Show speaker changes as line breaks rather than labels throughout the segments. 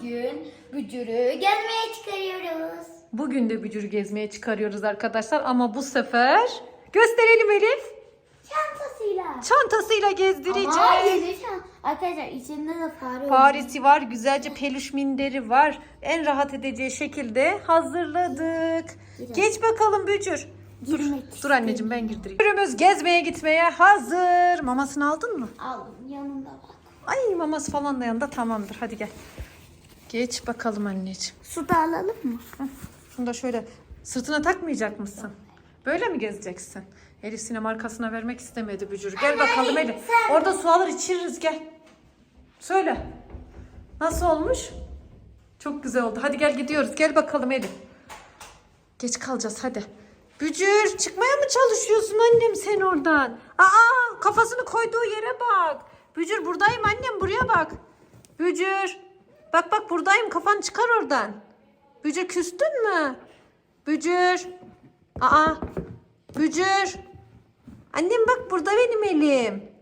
bugün Bücür'ü gezmeye çıkarıyoruz.
Bugün de bücür gezmeye çıkarıyoruz arkadaşlar ama bu sefer gösterelim Elif.
Çantasıyla.
Çantasıyla gezdireceğiz.
Ama yedi çan- Arkadaşlar içinde de fare var.
Faresi var, güzelce peluş minderi var. En rahat edeceği şekilde hazırladık. Geç bakalım Bücür. Dur,
Girmek
dur anneciğim ben girdireyim. Bücürümüz gezmeye gitmeye hazır. Mamasını aldın mı?
Aldım yanında bak.
Ay maması falan da yanında tamamdır. Hadi gel. Geç bakalım anneciğim.
Su da alalım mı?
Şunu da şöyle sırtına takmayacak mısın? Böyle mi gezeceksin? Elif sinem arkasına vermek istemedi Bücür. Gel bakalım Elif. Orada su alır içiririz gel. Söyle. Nasıl olmuş? Çok güzel oldu. Hadi gel gidiyoruz. Gel bakalım Elif. Geç kalacağız hadi. Bücür çıkmaya mı çalışıyorsun annem sen oradan? Aa kafasını koyduğu yere bak. Bücür buradayım annem buraya bak. Bücür. Bak bak buradayım kafanı çıkar oradan. Bücür küstün mü? Bücür. Aa. Bücür. Annem bak burada benim elim.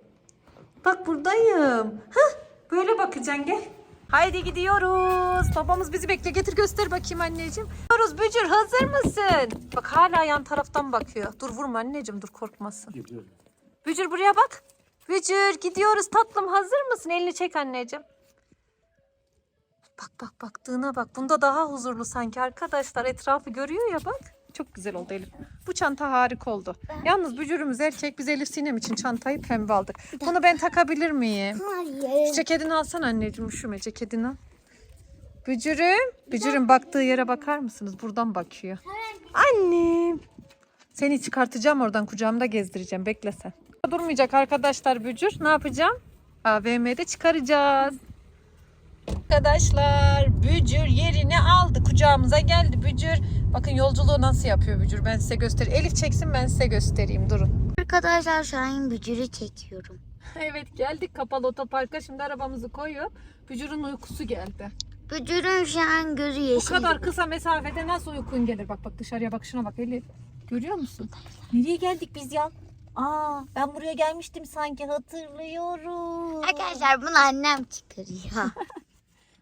Bak buradayım. Hah böyle bakacaksın gel. Haydi gidiyoruz. Babamız bizi bekliyor. Getir göster bakayım anneciğim. Gidiyoruz Bücür hazır mısın? Bak hala yan taraftan bakıyor. Dur vurma anneciğim dur korkmasın. Bücür buraya bak. Bücür gidiyoruz tatlım hazır mısın? Elini çek anneciğim. Bak bak baktığına bak. Bunda daha huzurlu sanki arkadaşlar. Etrafı görüyor ya bak. Çok güzel oldu Elif. Bu çanta harika oldu. Yalnız bücürümüz erkek. Biz Elif Sinem için çantayı pembe aldık. Bunu ben takabilir miyim?
Hayır.
Şu ceketini alsana anneciğim. Üşüme ceketini al. Bücürüm. Bücürüm baktığı yere bakar mısınız? Buradan bakıyor. Annem. Seni çıkartacağım oradan kucağımda gezdireceğim. Bekle sen. Durmayacak arkadaşlar Bücür. Ne yapacağım? AVM'de çıkaracağız. Arkadaşlar Bücür yerini aldı. Kucağımıza geldi Bücür. Bakın yolculuğu nasıl yapıyor Bücür. Ben size göstereyim. Elif çeksin ben size göstereyim. Durun.
Arkadaşlar şu an Bücür'ü çekiyorum.
Evet geldik kapalı otoparka. Şimdi arabamızı koyup Bücür'ün uykusu geldi.
Bücür'ün şu an gözü
Bu
yeşil.
kadar kısa mesafede nasıl uykun gelir? Bak bak dışarıya bak şuna bak Elif. Görüyor musun? Nereye geldik biz ya? Aa ben buraya gelmiştim sanki hatırlıyorum.
Arkadaşlar bunu annem çıkarıyor.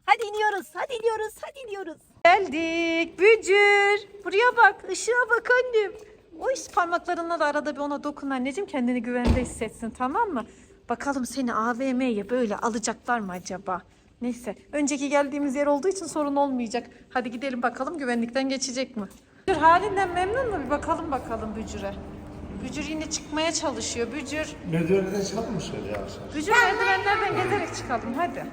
Hadi iniyoruz, hadi iniyoruz, hadi iniyoruz. Geldik, bücür. Buraya bak, ışığa bak annem. O iş parmaklarınla da arada bir ona dokun anneciğim. Kendini güvende hissetsin tamam mı? Bakalım seni AVM'ye böyle alacaklar mı acaba? Neyse, önceki geldiğimiz yer olduğu için sorun olmayacak. Hadi gidelim bakalım güvenlikten geçecek mi? Bücür halinden memnun mu? Bir bakalım bakalım Bücür'e. Bücür yine çıkmaya çalışıyor. Bücür,
Merdivenlerden çıkalım mı şöyle yavaş yavaş?
Bücür merdivenlerden gezerek çıkalım hadi.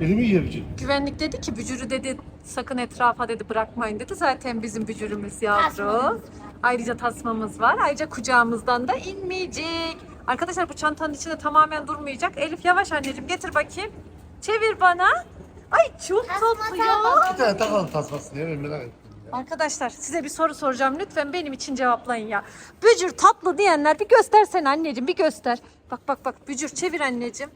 Elimi yiyebilecek.
Güvenlik dedi ki bücürü dedi sakın etrafa dedi bırakmayın dedi. Zaten bizim bücürümüz yavru. Ayrıca tasmamız var. Ayrıca kucağımızdan da inmeyecek. Arkadaşlar bu çantanın içinde tamamen durmayacak. Elif yavaş anneciğim getir bakayım. Çevir bana. Ay çok tatlı ya.
Bir tane takalım tasmasını ya ben merak ettim. ya.
Arkadaşlar size bir soru soracağım. Lütfen benim için cevaplayın ya. Bücür tatlı diyenler bir göstersene anneciğim bir göster. Bak bak bak bücür çevir anneciğim.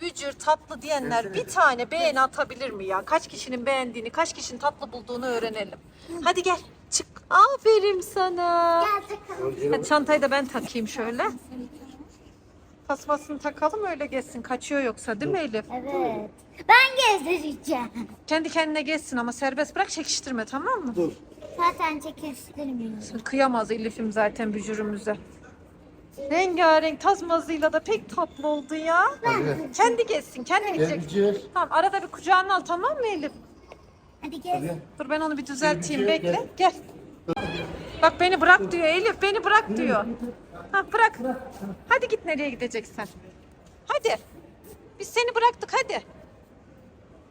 Bücür tatlı diyenler bir tane beğeni atabilir mi ya? Kaç kişinin beğendiğini, kaç kişinin tatlı bulduğunu öğrenelim. Hadi gel çık. Aferin sana.
Gel takalım.
Hadi çantayı da ben takayım şöyle. Tasmasını takalım öyle geçsin. Kaçıyor yoksa değil mi Elif?
Evet. Ben gezdireceğim.
Kendi kendine geçsin ama serbest bırak çekiştirme tamam mı?
Dur.
Zaten çekiştirmiyorum.
Kıyamaz Elif'im zaten bücürümüze. Rengarenk tasmazıyla da pek tatlı oldu ya.
Hadi.
Kendi geçsin, kendi
Gel
gidecek.
Bücür.
Tamam arada bir kucağına al tamam mı Elif?
Hadi gel.
Hadi.
Dur ben onu bir düzelteyim
Gel,
bekle. Gel. Bak beni bırak diyor Elif beni bırak diyor. Ha bırak. Hadi git nereye gideceksen. Hadi. Biz seni bıraktık hadi.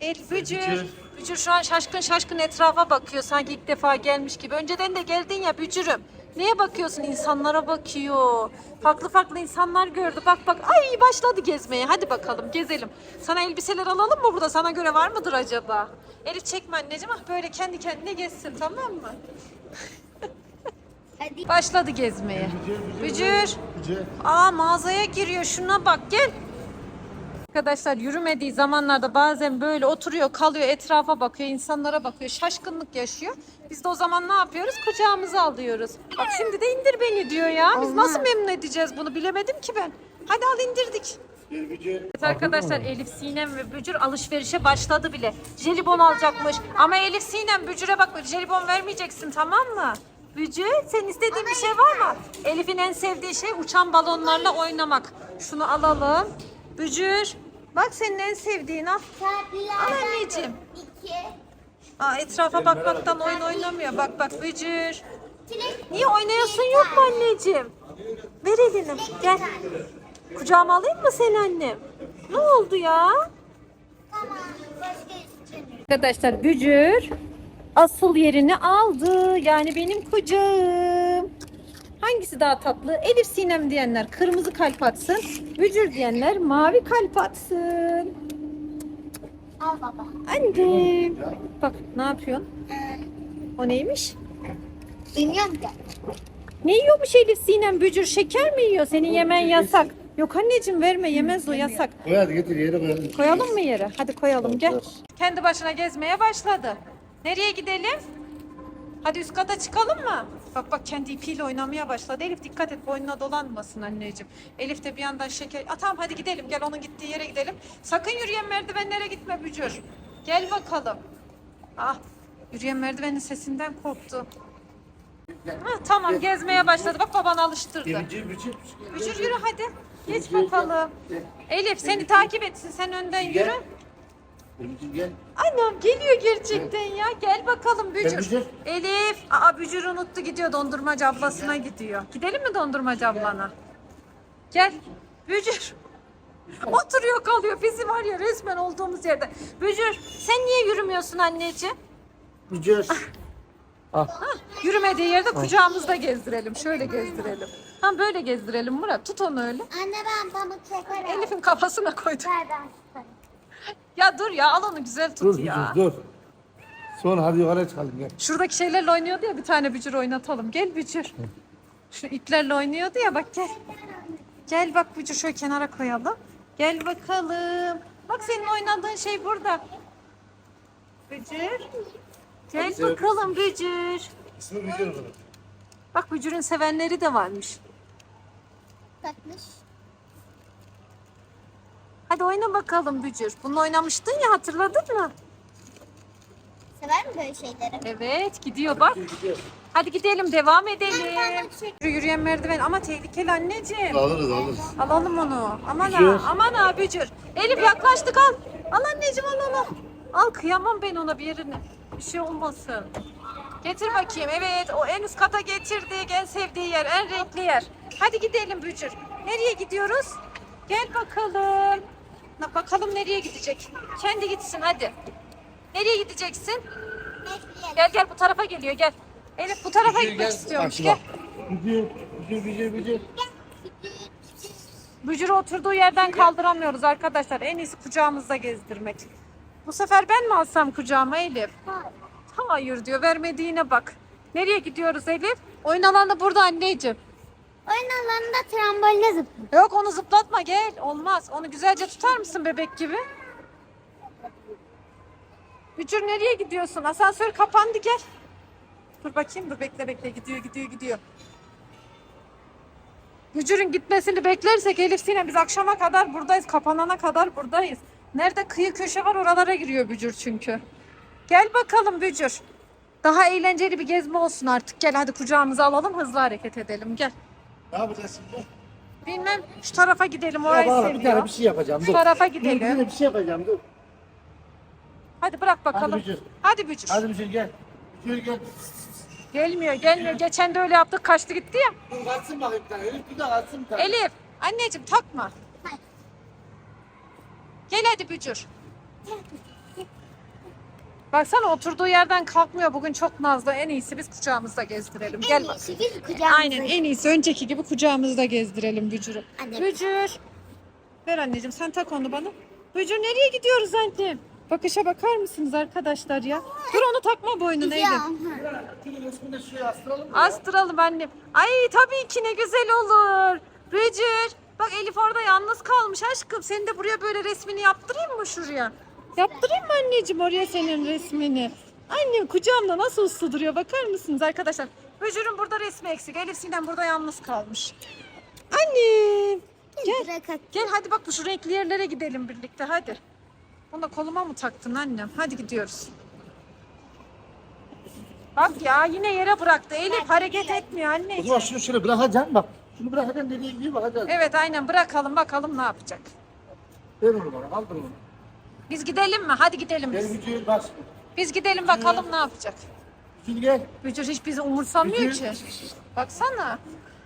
Elif Bücür.
Bücür.
Bücür şu an şaşkın şaşkın etrafa bakıyor. Sanki ilk defa gelmiş gibi. Önceden de geldin ya Bücür'üm. Neye bakıyorsun? İnsanlara bakıyor. Farklı farklı insanlar gördü. Bak bak. Ay başladı gezmeye. Hadi bakalım gezelim. Sana elbiseler alalım mı burada? Sana göre var mıdır acaba? Elif çekme anneciğim. Ah böyle kendi kendine gezsin tamam mı?
Hadi.
Başladı gezmeye. Bücür.
Bücür.
Aa mağazaya giriyor. Şuna bak gel. Arkadaşlar yürümediği zamanlarda bazen böyle oturuyor, kalıyor, etrafa bakıyor, insanlara bakıyor, şaşkınlık yaşıyor. Biz de o zaman ne yapıyoruz? Kucağımıza alıyoruz. Bak şimdi de indir beni diyor ya. Biz
Olmaz.
nasıl memnun edeceğiz bunu bilemedim ki ben. Hadi al indirdik. Evet arkadaşlar Elif Sinem ve Bücür alışverişe başladı bile. Jelibon alacakmış. Ama Elif Sinem Bücür'e bak jelibon vermeyeceksin tamam mı? Bücür senin istediğin bir şey var mı? Elif'in en sevdiği şey uçan balonlarla oynamak. Şunu alalım. Bücür bak senin en sevdiğin al. Al anneciğim.
İki.
Aa, etrafa bakmaktan oyun oynamıyor. Bak bak Bücür. Niye oynayasın yok mu anneciğim? Ver elini. Gel. Kucağıma alayım mı seni annem? Ne oldu ya? Arkadaşlar Bücür asıl yerini aldı. Yani benim kucağım. Hangisi daha tatlı? Elif Sinem diyenler kırmızı kalp atsın. Bücür diyenler mavi kalp atsın.
Al baba.
Annem. Bak ne yapıyorsun? O neymiş?
Bilmiyorum ki.
Ne yiyormuş Elif Sinem Bücür? Şeker mi yiyor? Senin yemen yasak. Yok anneciğim verme yemez o yasak.
Koy hadi getir yere koyalım.
Koyalım mı yere? Hadi koyalım gel. Kendi başına gezmeye başladı. Nereye gidelim? Hadi üst kata çıkalım mı? Bak bak kendi ipiyle oynamaya başladı. Elif dikkat et boynuna dolanmasın anneciğim. Elif de bir yandan şeker... Aa, tamam hadi gidelim gel onun gittiği yere gidelim. Sakın yürüyen merdivenlere gitme Bücür. Gel bakalım. Ah yürüyen merdivenin sesinden korktu. Ha, tamam gezmeye başladı. Bak baban alıştırdı.
Bücür Bücür.
Bücür yürü hadi. Geç bakalım. Elif seni takip etsin. Sen önden yürü.
Bücür gel.
Annem geliyor gerçekten ya. Gel bakalım
Gel
Bücür.
Bücür.
Elif. Aa Bücür unuttu gidiyor dondurmacı ablasına gidiyor. Gidelim mi dondurmacı ablana? Gel. Bücür. Oturuyor kalıyor. Bizi var ya resmen olduğumuz yerde. Bücür sen niye yürümüyorsun anneciğim?
Bücür.
Yürümediği yerde kucağımızda gezdirelim. Şöyle gezdirelim. Ha böyle gezdirelim Murat. Tut onu öyle.
Anne ben pamuk şeker al.
Elif'in kafasına koydum.
Ver ben tutarım.
Ya dur ya al onu güzel tut
Dur
ya.
Bücür dur. Sonra hadi yukarı çıkalım gel.
Şuradaki şeylerle oynuyordu ya bir tane bücür oynatalım. Gel bücür. Şu iplerle oynuyordu ya bak gel. Gel bak bücür şöyle kenara koyalım. Gel bakalım. Bak senin oynadığın şey burada. Bücür. Gel bakalım bücür.
İsmi Bücür bunun.
Bak bücürün sevenleri de varmış.
Takmış.
Hadi oyna bakalım bücür. Bunu oynamıştın ya hatırladın mı?
Sever mi böyle şeyleri?
Evet gidiyor bak. Hadi gidelim devam edelim.
şeker.
Yürüyen merdiven ama tehlikeli anneciğim.
Alırız alırız.
Alalım onu. Aman
Bücür.
ha, aman ha Bücür. Elif yaklaştık al. Al anneciğim al al al. Al kıyamam ben ona bir yerine. Bir şey olmasın. Getir bakayım. Evet o en üst kata getirdik. En sevdiği yer, en renkli yer. Hadi gidelim Bücür. Nereye gidiyoruz? Gel bakalım. Na, bakalım nereye gidecek. Kendi gitsin hadi. Nereye gideceksin?
Bekleyelim.
Gel gel bu tarafa geliyor gel. Elif bu tarafa
Bücür
gitmek
gel.
istiyormuş. Gel.
Bücür Bücür Bücür Bücür.
Bücürü oturduğu yerden kaldıramıyoruz arkadaşlar. En iyisi kucağımızda gezdirmek. Bu sefer ben mi alsam kucağıma Elif?
Hayır.
Hayır diyor vermediğine bak. Nereye gidiyoruz Elif? Oyun alanı burada anneciğim.
Oyun alanında tramboline zıplıyor.
Yok onu zıplatma gel. Olmaz. Onu güzelce tutar mısın bebek gibi? Bücür nereye gidiyorsun? Asansör kapandı gel. Dur bakayım dur bekle bekle gidiyor gidiyor gidiyor. Bücür'ün gitmesini beklersek Elif Sinem biz akşama kadar buradayız. Kapanana kadar buradayız. Nerede kıyı köşe var oralara giriyor Bücür çünkü. Gel bakalım Bücür. Daha eğlenceli bir gezme olsun artık. Gel hadi kucağımıza alalım hızlı hareket edelim gel.
Ne yapacağız şimdi?
Bilmem şu tarafa gidelim
Ya
orayı
bana bir
seviyor.
tane bir şey yapacağım.
Şu
Dur.
tarafa
Bir,
gidelim.
bir, bir şey yapacağım dur.
Hadi bırak bakalım.
Hadi Bücür.
Hadi Bücür.
Hadi Bücür gel. Bücür gel.
Gelmiyor gelmiyor. Geçen de öyle yaptık kaçtı gitti ya.
Dur kaçsın bakayım bir tane. Elif bir de kaçsın bir tane.
Elif anneciğim takma.
Hayır.
Gel hadi Bücür. Baksana oturduğu yerden kalkmıyor. Bugün çok nazlı. En iyisi biz kucağımızda gezdirelim. Gel
En
bak.
iyisi biz kucağımıza.
Aynen en iyisi önceki gibi kucağımızda gezdirelim Bücür'ü.
Hadi.
Bücür. Ver anneciğim sen tak onu bana. Bücür nereye gidiyoruz annem? Bakışa bakar mısınız arkadaşlar ya? Dur onu takma boynuna Elif.
De şuraya astıralım mı?
Astıralım annem. Ay tabii ki ne güzel olur. Bücür. Bak Elif orada yalnız kalmış aşkım. Seni de buraya böyle resmini yaptırayım mı şuraya? Yaptırayım mı anneciğim oraya senin resmini? Annem kucağımda nasıl uslu duruyor bakar mısınız arkadaşlar? Bücür'ün burada resmi eksik. Elif Sinem burada yalnız kalmış. Annem. Gel. Gel hadi bak bu şu renkli yerlere gidelim birlikte hadi. Bunu da koluma mı taktın annem? Hadi gidiyoruz. Bak ya yine yere bıraktı. Elif hareket etmiyor
O
anneciğim.
zaman şunu şöyle bırakacaksın bak. Şunu bırakacaksın dediği gibi bakacaksın.
Evet aynen bırakalım bakalım ne yapacak.
Ver onu bana kaldır onu.
Biz gidelim mi? Hadi gidelim
Gel
biz.
Bücür bas.
Biz gidelim bakalım ne yapacak.
Bücür gel.
Bücür hiç bizi umursamıyor
Bücür.
ki. Baksana.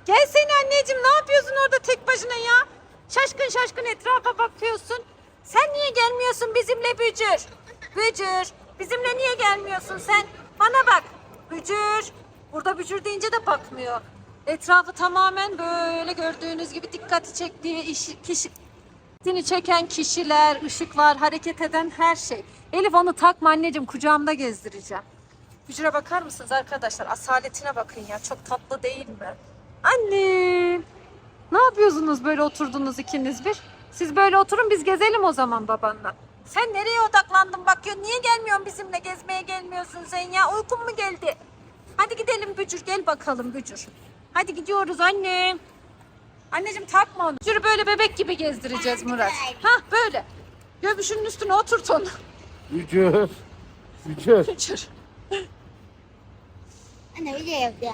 Gel seni anneciğim ne yapıyorsun orada tek başına ya? Şaşkın şaşkın etrafa bakıyorsun. Sen niye gelmiyorsun bizimle Bücür? Bücür. Bizimle niye gelmiyorsun sen? Bana bak. Bücür. Burada Bücür deyince de bakmıyor. Etrafı tamamen böyle gördüğünüz gibi dikkati çektiği iş, kişi, Dikkatini çeken kişiler, ışıklar, hareket eden her şey. Elif onu takma anneciğim kucağımda gezdireceğim. Bücüre bakar mısınız arkadaşlar? Asaletine bakın ya. Çok tatlı değil mi? Annem. Ne yapıyorsunuz böyle oturdunuz ikiniz bir? Siz böyle oturun biz gezelim o zaman babanla. Sen nereye odaklandın bakıyorsun? Niye gelmiyorsun bizimle? Gezmeye gelmiyorsun sen ya. Uykun mu geldi? Hadi gidelim Bücür. Gel bakalım Bücür. Hadi gidiyoruz annem. Anneciğim takma onu. Bücür'ü böyle bebek gibi gezdireceğiz Murat. Hah böyle. Göbüşünün üstüne oturt onu.
Bücür. Bücür.
Bücür.
Anne öyle yap ya.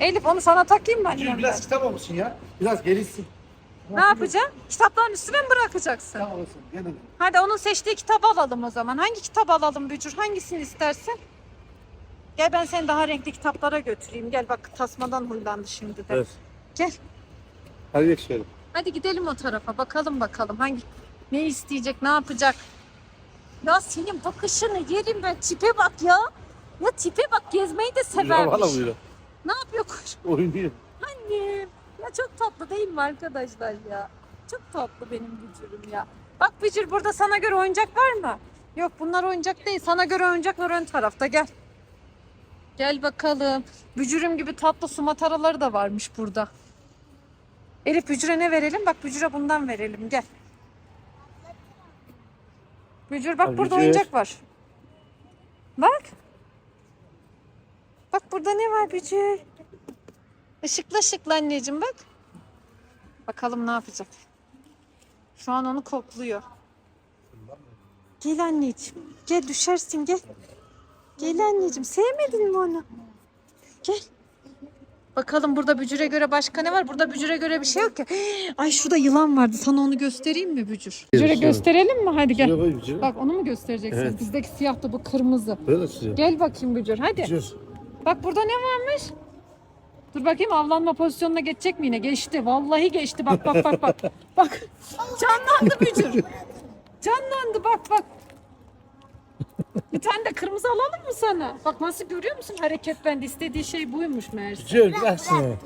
Elif onu sana takayım mı annem?
biraz kitap olmuşsun ya. Biraz gerisin.
Ne yapacağım? Kitapların üstüne mi bırakacaksın?
Tamam olsun. Gel hadi.
Hadi onun seçtiği kitabı alalım o zaman. Hangi kitap alalım Bücür? Hangisini istersin? Gel ben seni daha renkli kitaplara götüreyim. Gel bak tasmadan huylandı şimdi de.
Evet.
Gel.
Hadi geç şöyle.
Hadi gidelim o tarafa. Bakalım bakalım hangi ne isteyecek, ne yapacak. Ya senin bakışını yerim ben. Tipe bak ya. Ya tipe bak gezmeyi de severmiş.
Valla buyur.
Ne yapıyor kuş?
Oynuyor.
Annem. Ya çok tatlı değil mi arkadaşlar ya? Çok tatlı benim Bücür'üm ya. Bak Bücür burada sana göre oyuncak var mı? Yok bunlar oyuncak değil. Sana göre oyuncaklar ön tarafta gel. Gel bakalım. Bücürüm gibi tatlı su mataraları da varmış burada. Elif Bücür'e ne verelim? Bak Bücür'e bundan verelim gel. Bücür bak
Al
burada
Bücür.
oyuncak var. Bak. Bak burada ne var Bücür? Işıklı ışıklı anneciğim bak. Bakalım ne yapacak. Şu an onu kokluyor. Gel anneciğim. Gel düşersin gel. Gel anneciğim. Sevmedin mi onu? Gel. Bakalım burada bücüre göre başka ne var? Burada bücüre göre bir şey yok ki. Ay şurada yılan vardı. Sana onu göstereyim mi bücür? Bücüre gösterelim mi? Hadi gel.
Şuraya koy Bücür.
Bak onu mu göstereceksin?
Evet.
Bizdeki siyahtı bu kırmızı.
Böyle.
Gel bakayım bücür. Hadi.
Bücür.
Bak burada ne varmış? Dur bakayım avlanma pozisyonuna geçecek mi yine? Geçti. Vallahi geçti. Bak bak bak bak. Bak. Canlandı bücür. Canlandı bak bak. Bir tane de kırmızı alalım mı sana? Bak nasıl görüyor musun hareket bende istediği şey buymuş meğerse.
Bücür bırak şunu.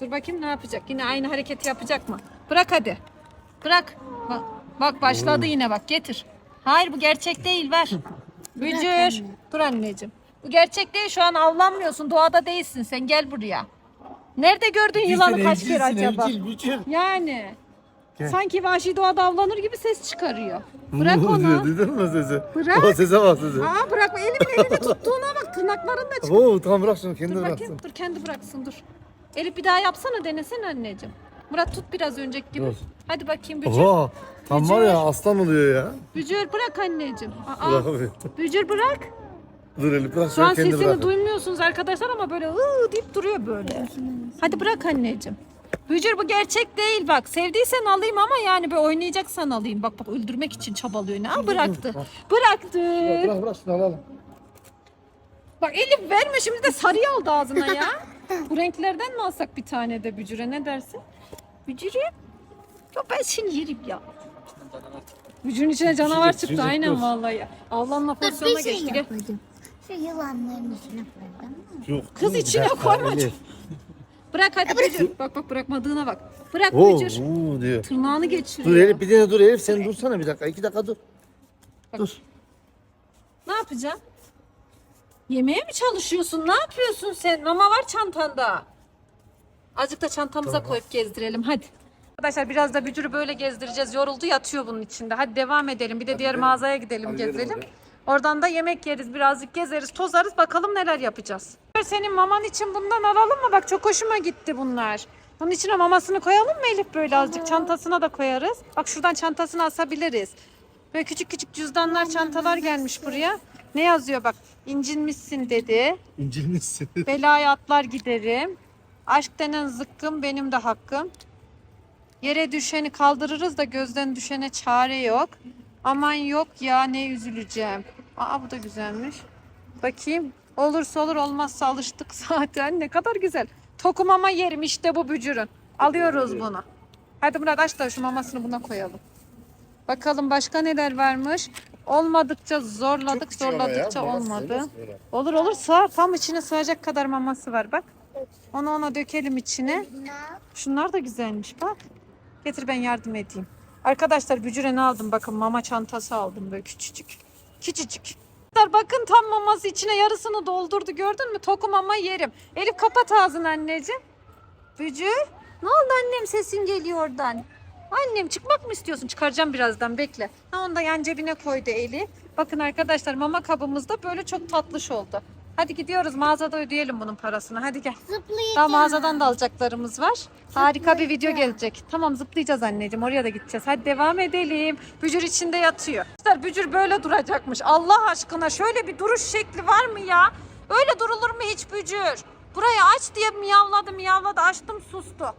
Dur bakayım ne yapacak? Yine aynı hareketi yapacak mı? Bırak hadi. Bırak. Bak, bak başladı yine bak getir. Hayır bu gerçek değil ver. Bücür. Dur anneciğim. Bu gerçek değil şu an avlanmıyorsun. Doğada değilsin sen gel buraya. Nerede gördün yılanı kaç kere acaba?
Evcil Bücür.
Yani.
Gel.
Sanki vahşi doğada avlanır gibi ses çıkarıyor. Bırak onu.
Duydun mu sesi?
Bırak.
O sese bak sesi.
Aa bırakma elimin elini tuttuğuna bak tırnakların da çık.
Oo tamam bırak şunu kendi
Dur
bıraksın.
bakayım dur kendi bıraksın dur. Elif bir daha yapsana denesene anneciğim. Murat tut biraz önceki gibi.
Dur.
Hadi bakayım Bücür.
Oha. Tam var
Bücür.
ya aslan oluyor ya.
Bücür bırak anneciğim. Aa,
Bırak abi.
Bücür bırak.
Dur Elif bırak
Şu an sesini
bırak.
duymuyorsunuz arkadaşlar ama böyle ıı deyip duruyor böyle. Hadi bırak anneciğim. Bücür bu gerçek değil bak. Sevdiysen alayım ama yani böyle oynayacaksan alayım. Bak bak öldürmek için çabalıyor. Ne? Aa, bıraktı. Bıraktı.
Bırak bırak şunu alalım.
Bak Elif verme şimdi de sarı aldı ağzına ya. Bu renklerden mi alsak bir tane de Bücür'e ne dersin? Bücür'e? Ya ben seni yerim ya. Bücür'ün içine canavar çıktı aynen
dur.
vallahi. Avlanma
Dur
pozisyonuna
bir şey
geçti. Gel.
Şu yılanların içine koydum.
Yok.
Kız içine koyma.
Elif.
Bırak hadi Bücür. Bak bak bırakmadığına bak. Bırak
Oo,
Bücür.
oo diyor.
Tırnağını geçiriyor.
Dur Elif bir tane dur Elif sen dursana bir dakika. iki dakika dur.
Bak.
Dur.
Ne yapacaksın? Yemeğe mi çalışıyorsun? Ne yapıyorsun sen? Mama var çantanda. Azıcık da çantamıza koyup gezdirelim hadi. Arkadaşlar biraz da bücürü böyle gezdireceğiz. Yoruldu yatıyor bunun içinde. Hadi devam edelim. Bir de diğer mağazaya gidelim gezelim. Oradan da yemek yeriz birazcık gezeriz tozarız bakalım neler yapacağız. Senin maman için bundan alalım mı? Bak çok hoşuma gitti bunlar. Bunun içine mamasını koyalım mı Elif böyle azıcık? Çantasına da koyarız. Bak şuradan çantasını asabiliriz. Böyle küçük küçük cüzdanlar, çantalar gelmiş buraya. Ne yazıyor bak? İncinmişsin dedi.
İncilmişsin.
Belaya atlar giderim. Aşk denen zıkkım benim de hakkım. Yere düşeni kaldırırız da gözden düşene çare yok. Aman yok ya ne üzüleceğim. Aa bu da güzelmiş. Bakayım. Olursa olur olmazsa alıştık zaten. Ne kadar güzel. Tokumama yerim işte bu bücürün. Alıyoruz bunu. Hadi Murat aç da şu mamasını buna koyalım. Bakalım başka neler varmış. Olmadıkça zorladık, zorladıkça olmadı. Olur olur sığar. Tam içine sığacak kadar maması var bak. Onu ona dökelim içine.
Ne?
Şunlar da güzelmiş bak. Getir ben yardım edeyim. Arkadaşlar bücüre ne aldım bakın mama çantası aldım böyle küçücük. Küçücük. Bakın tam maması içine yarısını doldurdu gördün mü? Toku mama yerim. Elif kapat ağzını anneciğim. Bücür. Ne oldu annem sesin geliyor oradan. Annem çıkmak mı istiyorsun? Çıkaracağım birazdan bekle. Ha onu da yan cebine koydu Elif. Bakın arkadaşlar mama kabımız da böyle çok tatlış oldu. Hadi gidiyoruz mağazada ödeyelim bunun parasını. Hadi gel.
Zıplayacağım.
Daha mağazadan da alacaklarımız var. Harika bir video gelecek. Tamam zıplayacağız anneciğim. Oraya da gideceğiz. Hadi devam edelim. Bücür içinde yatıyor. Arkadaşlar bücür böyle duracakmış. Allah aşkına şöyle bir duruş şekli var mı ya? Öyle durulur mu hiç bücür? Burayı aç diye miyavladı miyavladı açtım sustu.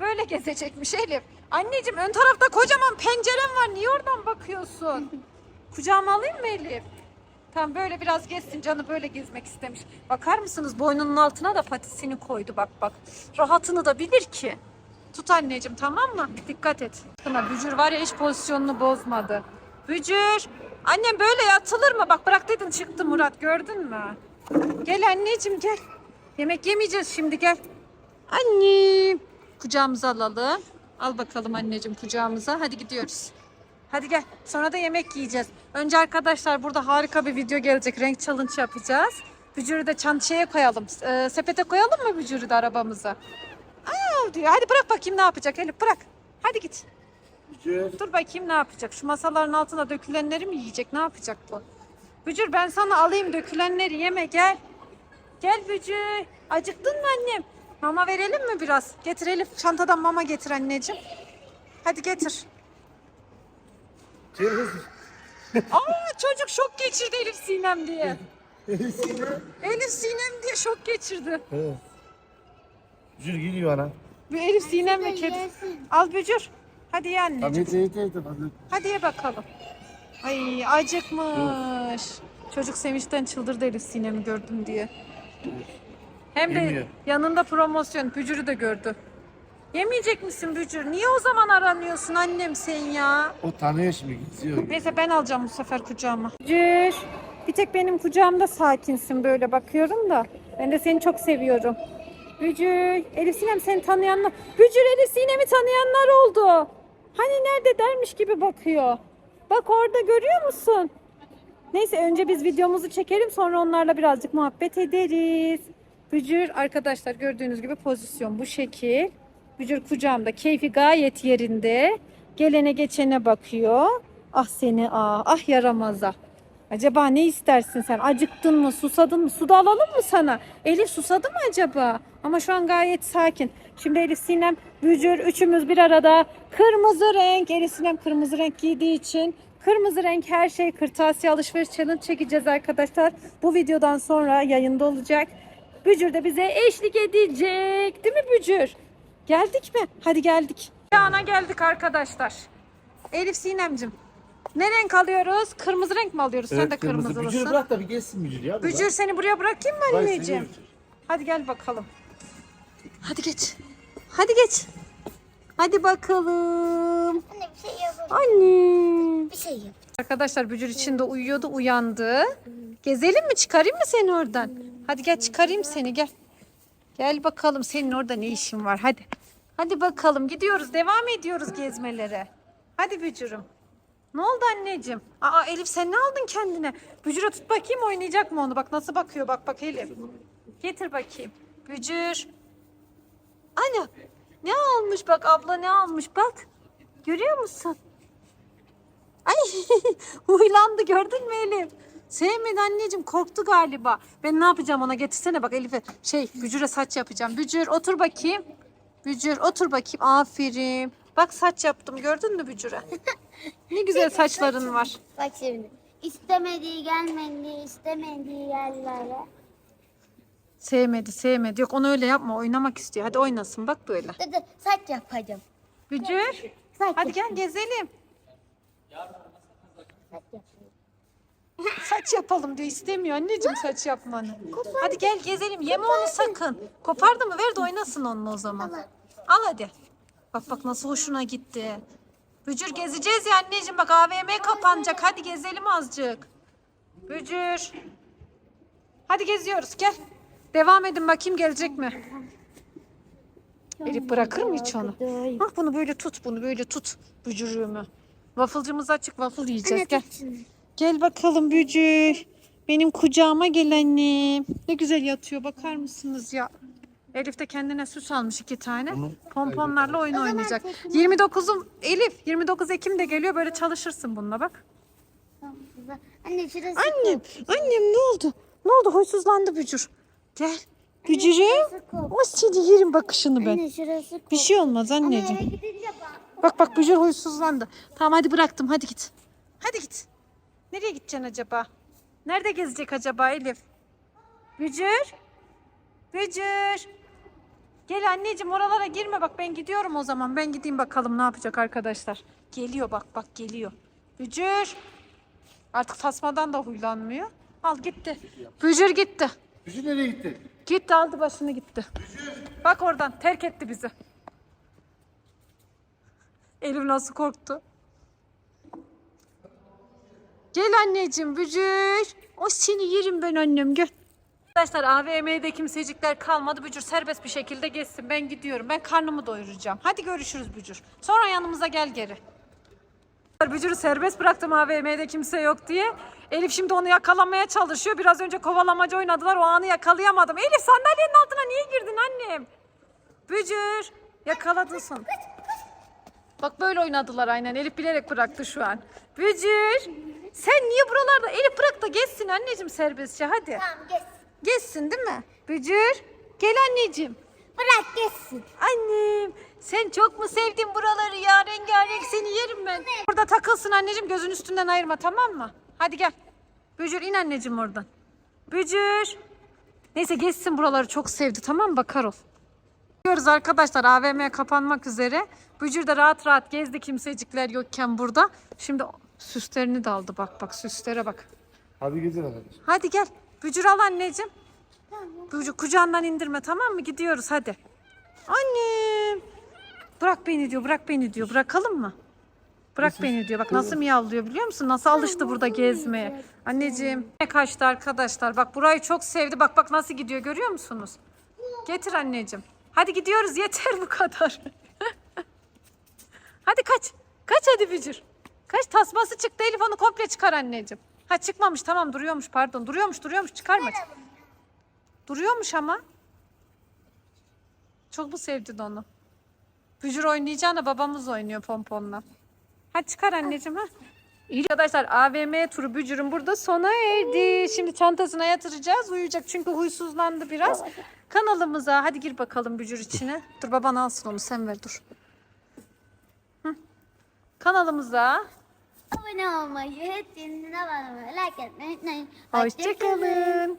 Böyle gezecekmiş Elif. Anneciğim ön tarafta kocaman pencerem var. Niye oradan bakıyorsun? Kucağıma alayım mı Elif? Tam böyle biraz gezsin canı böyle gezmek istemiş. Bakar mısınız boynunun altına da patisini koydu bak bak. Rahatını da bilir ki. Tut anneciğim tamam mı? Dikkat et. Buna Bücür var ya hiç pozisyonunu bozmadı. Bücür. Annem böyle yatılır mı? Bak bırak dedin çıktı Murat gördün mü? Gel anneciğim gel. Yemek yemeyeceğiz şimdi gel. Annem. Kucağımıza alalım. Al bakalım anneciğim kucağımıza. Hadi gidiyoruz. Hadi gel. Sonra da yemek yiyeceğiz. Önce arkadaşlar burada harika bir video gelecek. Renk challenge yapacağız. Bücürü de çantaya koyalım. Ee, sepete koyalım mı bücürü de arabamıza? Aa diyor. Hadi bırak bakayım ne yapacak Elif bırak. Hadi git. Dur bakayım ne yapacak. Şu masaların altına dökülenleri mi yiyecek? Ne yapacak bu? Bücür ben sana alayım dökülenleri yeme gel. Gel Bücür. Acıktın mı annem? Mama verelim mi biraz? Getir Elif çantadan mama getir anneciğim. Hadi getir. Aa çocuk şok geçirdi Elif Sinem diye. Elif Sinem diye şok geçirdi.
Bücür gidiyor ana.
Bir Elif Sinem ve kedi. Al bücür. Hadi ye anneciğim.
Hadi.
Hadi ye bakalım. Ay acıkmış. Çocuk sevinçten çıldırdı Elif Sinem'i gördüm diye. Hem de yanında promosyon. Bücürü de gördü. Yemeyecek misin Bücür? Niye o zaman aranıyorsun annem sen ya?
O tanıyor şimdi geziyor.
Neyse ben alacağım bu sefer kucağıma. Bücür. Bir tek benim kucağımda sakinsin böyle bakıyorum da. Ben de seni çok seviyorum. Bücür. Elif Sinem seni tanıyanlar. Bücür Elif Sinem'i tanıyanlar oldu. Hani nerede dermiş gibi bakıyor. Bak orada görüyor musun? Neyse önce biz videomuzu çekelim sonra onlarla birazcık muhabbet ederiz. Bücür arkadaşlar gördüğünüz gibi pozisyon bu şekil. Bücür kucağımda keyfi gayet yerinde. Gelene geçene bakıyor. Ah seni ah ah yaramaza. Acaba ne istersin sen? Acıktın mı? Susadın mı? Su da alalım mı sana? Elif susadı mı acaba? Ama şu an gayet sakin. Şimdi Elif Sinem, Bücür üçümüz bir arada. Kırmızı renk. Elif Sinem kırmızı renk giydiği için kırmızı renk her şey kırtasiye alışveriş challenge çekeceğiz arkadaşlar. Bu videodan sonra yayında olacak. Bücür de bize eşlik edecek. Değil mi Bücür? Geldik mi? Hadi geldik. Ana geldik arkadaşlar. Elif Sinemcim. Ne renk alıyoruz? Kırmızı renk mi alıyoruz? Sen de
Bücür
kırmızılısın.
bırak da bir gezsin Bücür ya.
Bücür seni buraya bırakayım mı
Bırak seni
anneciğim?
Bücür.
Hadi gel bakalım. Hadi geç. Hadi geç. Hadi bakalım.
Anne bir şey yapalım.
Anne.
Bir şey yap.
Arkadaşlar Bücür içinde uyuyordu uyandı. Gezelim mi çıkarayım mı seni oradan? Hadi gel çıkarayım seni gel. Gel bakalım senin orada ne işin var hadi. Hadi bakalım gidiyoruz devam ediyoruz gezmelere. Hadi Bücür'üm. Ne oldu anneciğim? Aa Elif sen ne aldın kendine? Bücür'e tut bakayım oynayacak mı onu? Bak nasıl bakıyor bak bak Elif. Getir bakayım. Bücür. Ana ne almış bak abla ne almış bak. Görüyor musun? Ay huylandı gördün mü Elif? Sevmedi anneciğim korktu galiba. Ben ne yapacağım ona getirsene bak Elif'e şey Bücür'e saç yapacağım. Bücür otur bakayım. Bücür otur bakayım. Aferin. Bak saç yaptım gördün mü Bücür'e? ne güzel saçların var.
Bak şimdi. İstemediği gelmediği, istemediği yerlere.
Sevmedi sevmedi. Yok onu öyle yapma oynamak istiyor. Hadi oynasın bak böyle.
Dede saç yapacağım.
Bücür.
Saç
Hadi gel gezelim.
Saç yapayım.
Saç yapalım diyor istemiyor anneciğim saç yapmanı. Hadi gel gezelim yeme onu sakın. Kopardı mı ver de oynasın onunla o zaman. Al hadi. Bak bak nasıl hoşuna gitti. Bücür gezeceğiz ya anneciğim bak AVM kapanacak hadi gezelim azıcık. Bücür. Hadi geziyoruz gel. Devam edin bakayım gelecek mi? Elif bırakır mı hiç onu? Bak bunu böyle tut bunu böyle tut bücürüğümü. Waffle'cımız açık waffle yiyeceğiz gel. Gel bakalım Bücür. Benim kucağıma gel annem. Ne güzel yatıyor bakar mısınız ya? Elif de kendine süs almış iki tane. Pomponlarla oyun oynayacak. 29'um Elif 29 Ekim de geliyor böyle çalışırsın bununla bak.
Tamam, güzel. Anne şurası
Annem, annem ne oldu? Ne oldu? Huysuzlandı Bücür. Gel. Bücür'üm. O seni yerim bakışını ben.
Anne şurası.
Bir şey olmaz
Anne eve
anneciğim.
gidince bak.
Bak bak Bücür huysuzlandı. Tamam hadi bıraktım hadi git. Hadi git. Nereye gideceksin acaba? Nerede gezecek acaba Elif? Bücür. Bücür. Gel anneciğim oralara girme bak ben gidiyorum o zaman. Ben gideyim bakalım ne yapacak arkadaşlar. Geliyor bak bak geliyor. Bücür. Artık tasmadan da huylanmıyor. Al gitti. Bücür gitti.
Bücür nereye gitti?
Gitti aldı başını gitti. Bak oradan terk etti bizi. Elif nasıl korktu. Gel anneciğim Bücür. O seni yerim ben annem gel. Arkadaşlar AVM'de kimsecikler kalmadı. Bücür serbest bir şekilde geçsin. Ben gidiyorum. Ben karnımı doyuracağım. Hadi görüşürüz Bücür. Sonra yanımıza gel geri. Bücür'ü serbest bıraktım AVM'de kimse yok diye. Elif şimdi onu yakalamaya çalışıyor. Biraz önce kovalamaca oynadılar. O anı yakalayamadım. Elif sandalyenin altına niye girdin annem? Bücür yakaladın son. Bak böyle oynadılar aynen. Elif bilerek bıraktı şu an. Bücür sen niye buralarda? Elif bırak da geçsin anneciğim serbestçe hadi.
Tamam geç.
Geçsin değil mi? Bücür gel anneciğim.
Bırak geçsin.
Annem sen çok mu sevdin buraları ya? Rengarenk seni yerim ben. Burada takılsın anneciğim gözün üstünden ayırma tamam mı? Hadi gel. Bücür in anneciğim oradan. Bücür. Neyse geçsin buraları çok sevdi tamam mı? Bakar ol. Gidiyoruz arkadaşlar AVM kapanmak üzere. Bücür de rahat rahat gezdi kimsecikler yokken burada. Şimdi süslerini de aldı bak bak süslere bak.
Hadi gezelim arkadaş.
Hadi gel. Bücür al anneciğim. Bücür kucağından indirme tamam mı? Gidiyoruz hadi. Annem. Bırak beni diyor bırak beni diyor. Bırakalım mı? Bırak beni diyor. Bak nasıl miyavlıyor biliyor musun? Nasıl alıştı burada gezmeye. Anneciğim. Ne kaçtı arkadaşlar. Bak burayı çok sevdi. Bak bak nasıl gidiyor görüyor musunuz? Getir anneciğim. Hadi gidiyoruz yeter bu kadar. hadi kaç. Kaç hadi Bücür. Kaç tasması çıktı Elif onu komple çıkar anneciğim. Ha çıkmamış tamam duruyormuş pardon. Duruyormuş duruyormuş çıkarma. Duruyormuş ama. Çok mu sevdin onu? Bücür oynayacağına babamız oynuyor pomponla. Hadi çıkar anneciğim ha. İyi arkadaşlar AVM turu Bücür'ün burada sona erdi. Şimdi çantasına yatıracağız. Uyuyacak çünkü huysuzlandı biraz. Kanalımıza hadi gir bakalım Bücür içine. Dur baban alsın onu sen ver dur. Kanalımıza
Abone olmayı, zilini like etmeyi unutmayın.
hoşçakalın.